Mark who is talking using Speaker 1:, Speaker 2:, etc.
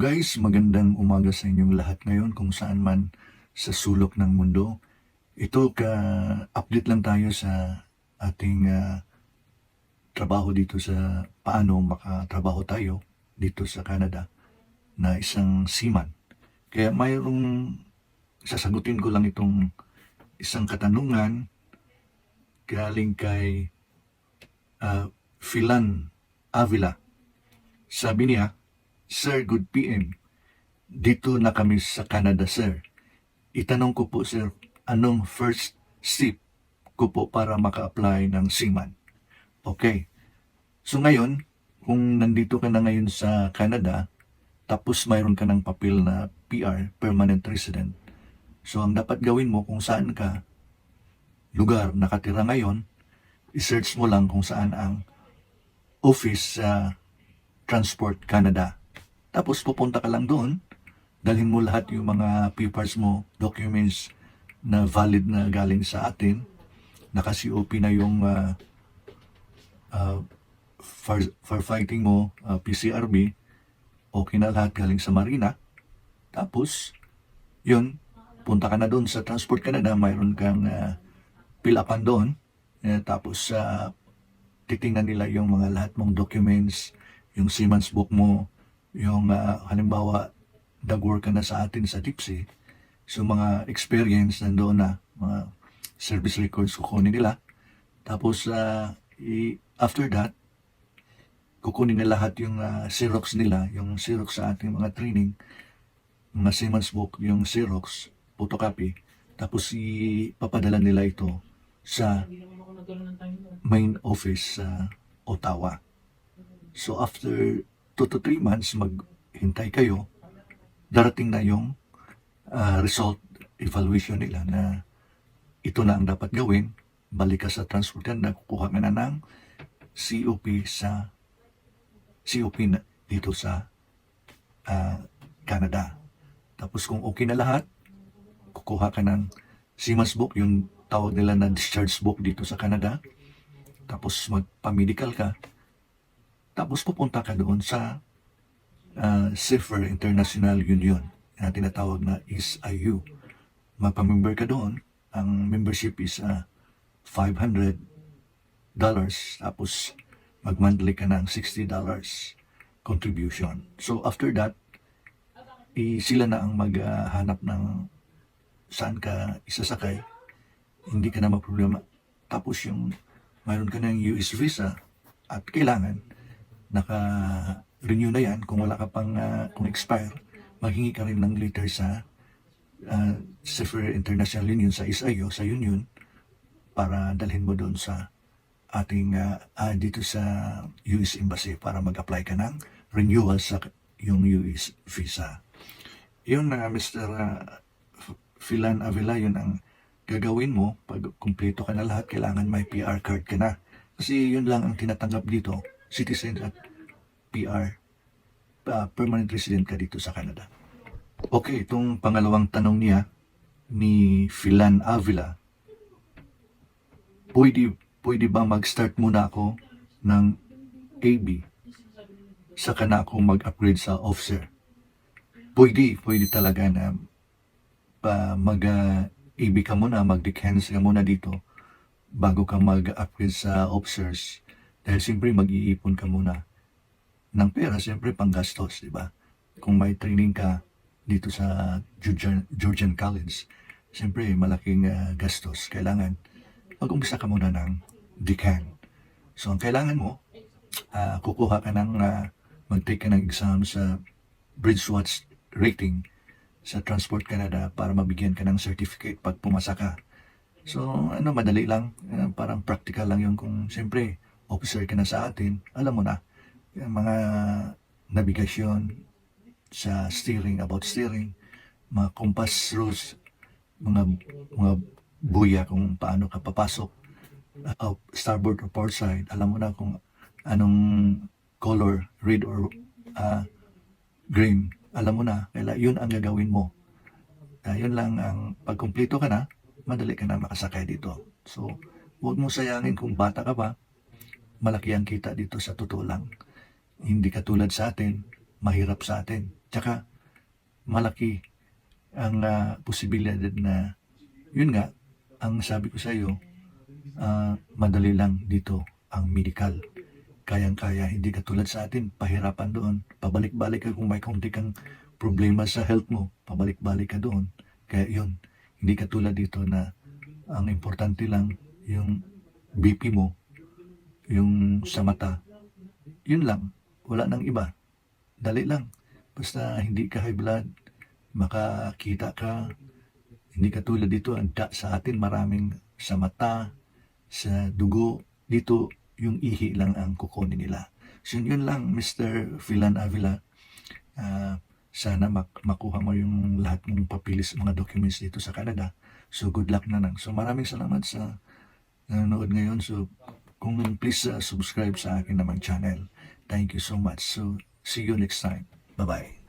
Speaker 1: guys, magandang umaga sa inyong lahat ngayon kung saan man sa sulok ng mundo. Ito ka update lang tayo sa ating ah, trabaho dito sa paano makatrabaho tayo dito sa Canada na isang seaman. Kaya mayroong sasagutin ko lang itong isang katanungan galing kay ah, Philan Avila. Sabi niya, Sir, good PM. Dito na kami sa Canada, sir. Itanong ko po, sir, anong first step ko po para maka-apply ng seaman? Okay. So ngayon, kung nandito ka na ngayon sa Canada, tapos mayroon ka ng papel na PR, permanent resident. So ang dapat gawin mo kung saan ka lugar nakatira ngayon, i-search mo lang kung saan ang office sa Transport Canada. Tapos pupunta ka lang doon, dalhin mo lahat yung mga papers mo, documents na valid na galing sa atin, naka-COP na yung uh, uh, fire, firefighting mo, uh, PCRB, okay na lahat galing sa Marina. Tapos, yun, punta ka na doon sa Transport Canada, mayroon kang uh, pilapan doon. Eh, tapos, uh, titingnan nila yung mga lahat mong documents, yung Siemens book mo, yung ah, halimbawa, nag-work ka na sa atin sa Tipsy, so mga experience nandoon na, mga service records kukunin nila. Tapos, ah, i- after that, kukunin na lahat yung ah, Xerox nila, yung Xerox sa ating mga training, mga Siemens book, yung Xerox, photocopy, tapos ipapadala nila ito sa main office sa Ottawa. So after 2 to 3 months, maghintay kayo, darating na yung ah, result evaluation nila na ito na ang dapat gawin, balik ka sa transport na kukuha ka na ng COP sa COP na dito sa ah, Canada. Tapos kung okay na lahat, kukuha ka ng Siemens book, yung tawag nila na discharge book dito sa Canada. Tapos magpa-medical ka. Tapos pupunta ka doon sa uh, CIFR International Union na tinatawag na SIU. Mapamember ka doon. Ang membership is uh, $500 tapos mag-monthly ka ng $60 contribution. So after that, i sila na ang maghanap ng saan ka isasakay. Hindi ka na maproblema. Tapos yung mayroon ka ng US visa at kailangan naka-renew na yan kung wala ka pang, ah, kung expire, maghingi ka rin ng letter sa uh, Sefer International Union sa SIO, sa Union, para dalhin mo doon sa ating, ah, ah, dito sa US Embassy para mag-apply ka ng renewal sa yung US visa. Yun na, Mr. ah, Philan Avila, yun ang gagawin mo pag kumpleto ka na lahat, kailangan may PR card ka na. Kasi yun lang ang tinatanggap dito, citizen at PR, uh, permanent resident ka dito sa Canada. Okay, itong pangalawang tanong niya ni Philan Avila, pwede, pwede ba mag-start muna ako ng AB saka na ako mag-upgrade sa officer? Pwede, pwede talaga na pa mag uh, AB ka muna, mag-decans ka muna dito bago ka mag-upgrade sa officers. Dahil siyempre mag-iipon ka muna ng pera, siyempre panggastos, di ba? Kung may training ka dito sa Georgian, Georgian College, siyempre malaking ah, gastos. Kailangan mag-umpisa ka muna ng decan. So ang kailangan mo, ah, kukuha ka ng, ah, mag-take ka ng exam sa Bridgewatch rating sa Transport Canada para mabigyan ka ng certificate pag pumasa ka. So, ano, madali lang. Eh, parang practical lang yung kung siyempre, officer ka na sa atin, alam mo na, yung mga navigasyon sa steering, about steering, mga compass rules, mga, mga buya kung paano ka papasok, uh, starboard or port side, alam mo na kung anong color, red or uh, green, alam mo na, kaya yun ang gagawin mo. Uh, yun lang ang pagkumpleto ka na, madali ka na makasakay dito. So, huwag mo sayangin kung bata ka pa, malaki ang kita dito sa totoo lang. Hindi katulad sa atin, mahirap sa atin. Tsaka, malaki ang ah, posibilidad na, yun nga, ang sabi ko sa iyo, ah, madali lang dito ang medical. Kayang-kaya, hindi katulad sa atin, pahirapan doon. Pabalik-balik ka kung may kaunti kang problema sa health mo, pabalik-balik ka doon. Kaya yun, hindi katulad dito na ang importante lang yung BP mo, yung sa mata, yun lang, wala nang iba. Dali lang. Basta hindi ka high blood, makakita ka, hindi katulad dito, sa atin maraming sa mata, sa dugo, dito yung ihi lang ang kukunin nila. So yun lang, Mr. Philan Avila. Ah, sana mak- makuha mo yung lahat ng papilis, mga documents dito sa Canada. So good luck na lang. So maraming salamat sa nanonood ngayon. So kung please uh, subscribe sa akin namang channel. Thank you so much. So see you next time. Bye-bye.